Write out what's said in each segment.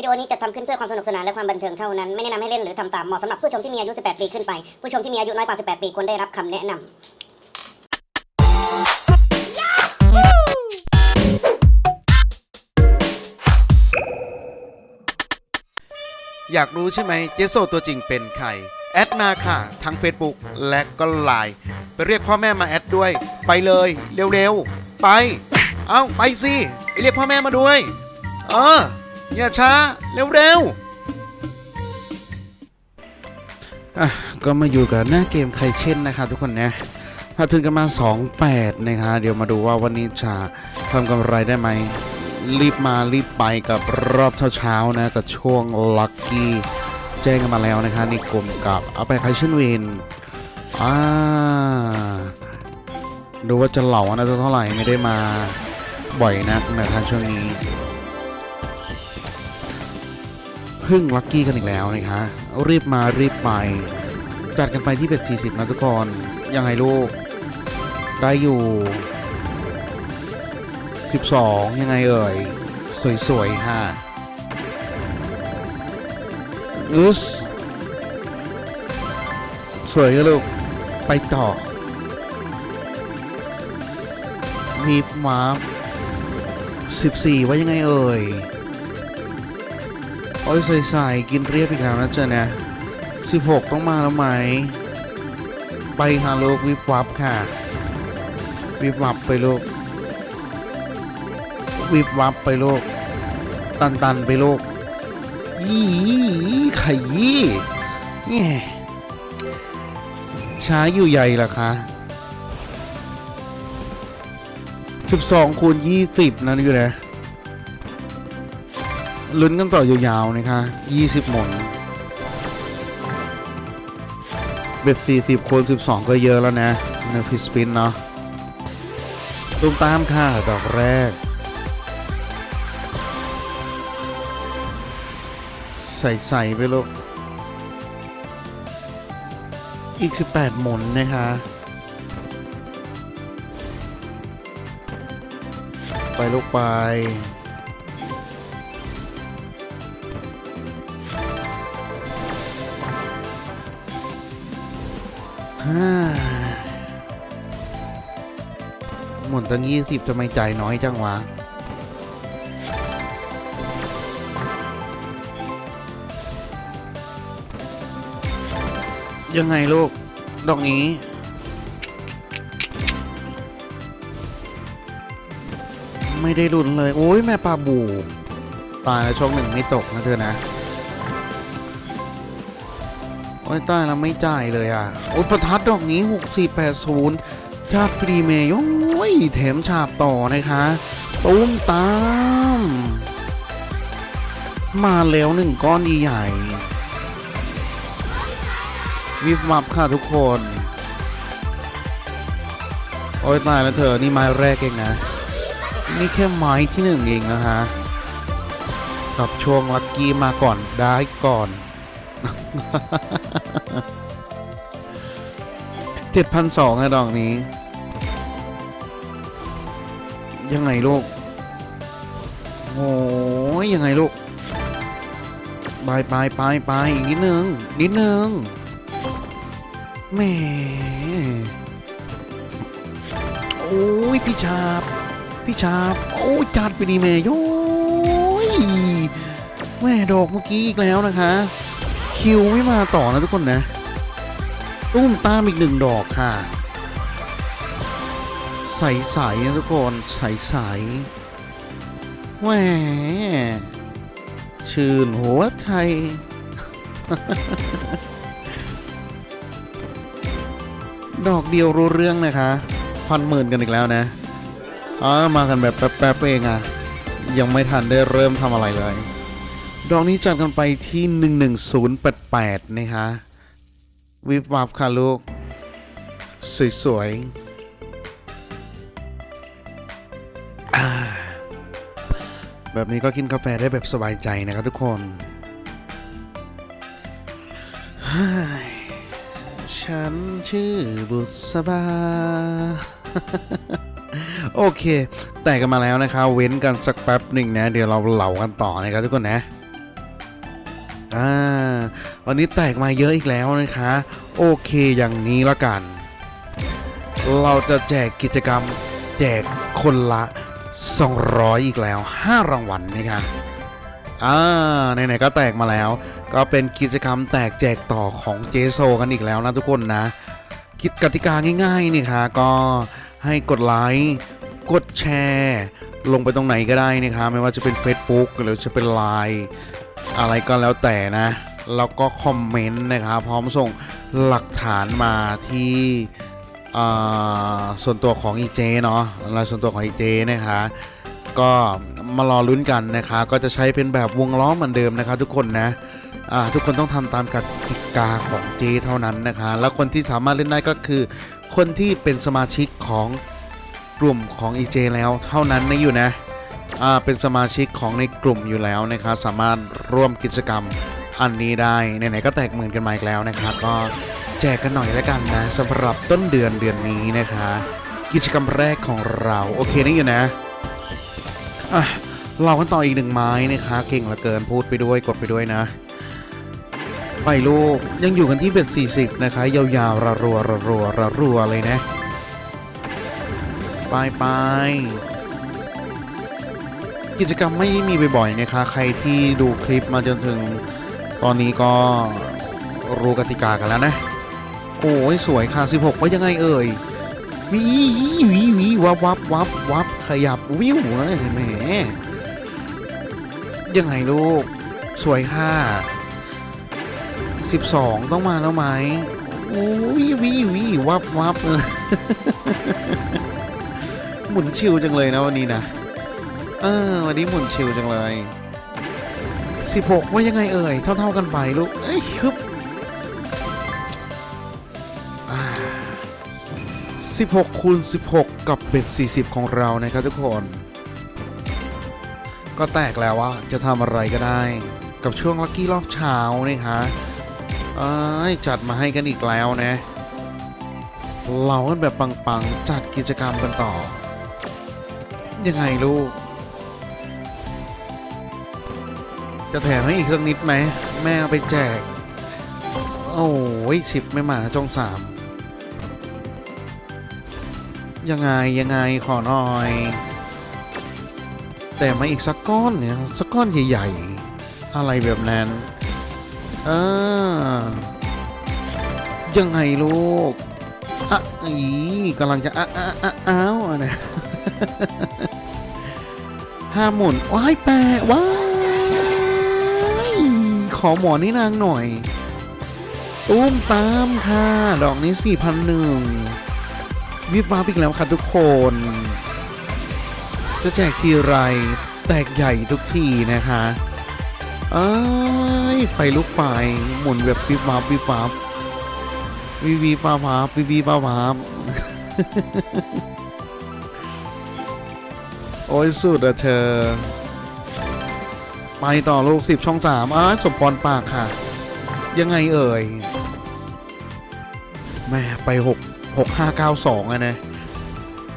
วิดีโอนี้จะทำขึ้นเพื่อความสนุกสนานและความบันเทิงเท่านั้น ไม่แนะนำให้เล่นหรือทำตาม เหมาะสำหรับผู้ชมที่มีอายุ 18 ปีขึ้นไป ผู้ชมที่มีอายุน้อยกว่า 18 ปีควรได้รับคำแนะนำอยากรู้ใช่ไหมเจโซตัวจริงเป็นใคร แอดมาค่ะ ทั้ง Facebook และก็ไลน์ไปเรียกพ่อแม่มาแอดด้วย ไปเลยเร็วๆ ไป เอ้า ไปสิ ไปเรียกพ่อแม่มาด้วย เออ อย่าช้า เร็วๆอะก็มาอยู่กับหน้าเกมใครเช่นนะครับทุกคนนะพาถึงกันมา 28 นะคะเดี๋ยวมาดูว่าวันนี้จะทำกำไรได้ไหม รีบมารีบไปกับรอบเช้าๆนะ กับช่วงลัคกี้แจ้งกันมาแล้วนะคะในกลุ่มกับเอาไปใครชื่นวินอ่าดูว่าจะเหล่านะเท่าไหร่ไม่ได้มาบ่อยนักนะครับช่วงนี้ พึ่งลัคกี้กันอีกแล้วนะคะรีบมารีบไป จัดกันไปที่เป็ด40 นะทุกคนยังไงลูก ได้อยู่ 12 ยังไงเอ่ย สวยๆฮะอึสสวยก็ลูก ไปต่อ มีมา14 ว่ายังไงเอ่ย อ้ยใส่ๆกินเรียบอีกแล้วนะเจ๊ะเนี่ย16 ต้องมาแล้วไหม ไปค่ะลูกวิบวับค่ะ วิบวับไปลูกวิบวับไปโลก ตันตันไปโลกยี่ขยี่แง่ช้าอยู่ใหญ่ล่ะคะสิบสองคูณยี่สิบนั่นอยู่นะ ลุ้นกันต่อยาวๆนะคะยี่สิบหมนเบ็ดสี่สิบคูณสิบสองก็เยอะแล้วนะในฟิสปินเนาะตุ้มตามค่ะดอกแรก ใส่ใส่ไปลูกอีก 18 หมุนนะคะไปลูกไป หมุนตั้งยี่สิบจะไม่จ่ายน้อยจังวะยังไงลูก ดอกนี้ ไม่ได้รุนเลย โอ้ยแม่ปลาบู ตายแล้วช่องหนึ่งไม่ตกนะเธอนะ อ้ยตายแล้วไม่จ่ายเลยอะ โอ้ยประทัดดอกนี้6480จากพรีเมย์โอ้ยแถมฉาบต่อนะคะตุ้มตาม มาแล้วหนึ่งก้อนใหญ่ วิบวับค่ะทุกคน โอ้ยตายแล้วเธอ นี่ไม้แรกเองนะ นี่แค่ไม้ที่หนึ่งเองนะฮะกับช่วงลัคกี้มาก่อนได้ก่อน เจ็ดพันสองอะดอกนี้ ยังไงลูกโอ้ยยังไงลูกไปไปไปไปอีกนิดนึง นิดนึงแหม่โอ้ยพี่ชาบ พี่ชาบ โอ้จัดไปดีแม่โย้ยแม่ดอกเมื่อกี้อีกแล้วนะคะ คิวไม่มาต่อนะทุกคนนะตุ้มตามอีกหนึ่งดอกค่ะ ใสๆนะทุกคนใสๆแหมชื่นหัวไทย ดอกเดียวรู้เรื่องนะคะ พันหมื่นกันอีกแล้วนะอ๋อมากันแบบแป๊บๆเองอะยังไม่ทันได้เริ่มทำอะไรเลย ดอกนี้จัดกันไปที่ 11088 นะคะ วิบวับค่ะลูก สวย ๆ แบบนี้ก็กินกาแฟได้แบบสบายใจนะครับทุกคนฉันชื่อบุษบา โอเค แต่กันมาแล้วนะคะ เว้นกันสักแป๊บหนึ่งนะ เดี๋ยวเราเหล่ากันต่อนะครับทุกคนนะ อ่าวันนี้แตกมาเยอะอีกแล้วนะคะ โอเคอย่างนี้ละกัน เราจะแจกกิจกรรม แจกคนละ 200 อีกแล้ว 5 รางวัลนะคะอ่าไหนๆก็แตกมาแล้ว ก็เป็นกิจกรรมแตกแจกต่อของเจโซกันอีกแล้วนะทุกคนนะกิจกติกาง่ายๆนี่ค่ะก็ให้กดไลค์กดแชร์ ลงไปตรงไหนก็ได้นะคะไม่ว่าจะเป็น Facebook หรือจะเป็น Line อะไรก็แล้วแต่นะ แล้วก็คอมเมนต์นะครับ พร้อมส่งหลักฐานมาที่ส่วนตัวของอีเจเนาะรายส่วนตัวของอีเจนะคะก็มารอลุ้นกันนะคะ ก็จะใช้เป็นแบบวงล้อมเหมือนเดิมนะคะ ทุกคนนะทุกคนต้องทำตามกติกาของเจเท่านั้นนะคะ แล้วคนที่สามารถเล่นได้ก็คือ คนที่เป็นสมาชิกของกลุ่มของ EJ แล้วเท่านั้นนะอยู่นะ เป็นสมาชิกของในกลุ่มอยู่แล้วนะครับสามารถร่วมกิจกรรมอันนี้ได้ไหนๆก็แตกหมื่นกันมาอีกแล้วนะครับก็แจกกันหน่อยแล้วกันนะสำหรับต้นเดือนเดือนนี้นะคะ กิจกรรมแรกของเราโอเคนี่อยู่นะอะเรากันต่ออีกหนึ่งไม้นะคะเก่งเหลือเกินพูดไปด้วยกดไปด้วยนะไปลูกยังอยู่กันที่เบ็ด40 นะคะ ยาวๆระรัวระรัวระรัวเลยนะ ไปไป กิจกรรมไม่มีบ่อยๆนะคะใครที่ดูคลิปมาจนถึงตอนนี้ก็รู้กติกากันแล้วนะ โอ้ยสวยค่ะ 16 ว่ายังไงเอ่ยวิวิวิวับวับวับวับขยับวิวเลยแหมยังไงลูก สวยค่ะ12 ต้องมาแล้วไหมโอ้ยวิวิวับวับเออหมุนชิวจังเลยนะวันนี้นะ เออ วันนี้หมุนชิวจังเลย 16 ว่ายังไงเอ่ย เท่า ๆกันไปลูก เอ้ยคึบอ่า16คูณ16 กับเบ็ด 40 ของเรานะครับทุกคน ก็แตกแล้วว่าจะทำอะไรก็ได้ กับช่วงลัคกี้รอบเช้านี่คะเอ้ยจัดมาให้กันอีกแล้วนะ เรากันแบบปัง ๆ จัดกิจกรรมกันต่อ ยังไงลูก จะแถมให้อีกสักนิดไหม แม่เอาไปแจก โอ้ยชิปไม่มาจองสามยังไงยังไงขอหน่อย แต่มาอีกสักก้อนเนี่ยสักก้อนใหญ่ๆ อะไรแบบนั้นเออยังไงลูกอะอีกำลังจะอะอะอะอ้าวอะนะห้าหมุนว้ายแปะว้า ขอหมอนี่นางหน่อย ตุ้มตามค่ะ ดอกนี้สี่พันหนึ่งวิบวับอีกแล้วค่ะทุกคน จะแจกทีไร แตกใหญ่ทุกทีนะคะเอ้ไฟลุกไฟหมุนแบบวิบวับวิบวับวีวีป้าพาบวีวีป้าพาบโอ้ยสุดอะเธอ ไปต่อลูกสิบช่องสามอ้าสมพรปากค่ะ ยังไงเอ่ยแม่ไปหกหกห้าเก้าสองอะนะ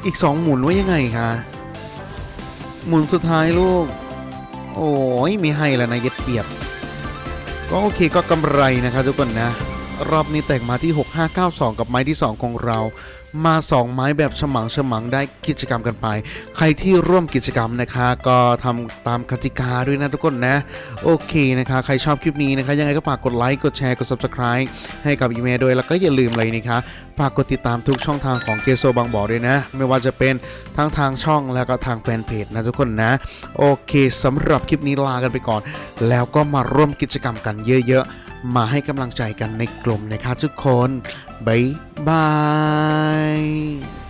อีกสองหมุนว่ายังไงคะหมุนสุดท้ายลูก โอ้ยไม่ให้แล้วนะเย็ดเปียบ ก็โอเคก็กำไรนะคะทุกคนนะ รอบนี้แตกมาที่ 6592 กับไม้ที่ 2 ของเรา มา2ไม้แบบฉมังฉมังได้กิจกรรมกันไป ใครที่ร่วมกิจกรรมนะคะ ก็ทำตามกติกาด้วยนะทุกคนนะ โอเคนะคะ ใครชอบคลิปนี้นะคะ ยังไงก็ฝากกดไลค์กดแชร์กด Subscribe ให้กับอีเมลด้วยแล้วก็อย่าลืมเลยนะคะฝากกดติดตามทุกช่องทางของเกโซบางบ่อด้วยนะ ไม่ว่าจะเป็นทั้งทางช่องแล้วก็ทางแฟนเพจนะทุกคนนะ โอเคสำหรับคลิปนี้ลากันไปก่อน แล้วก็มาร่วมกิจกรรมกันเยอะๆ มาให้กำลังใจกันในกลุ่มนะคะทุกคน บ๊ายบาย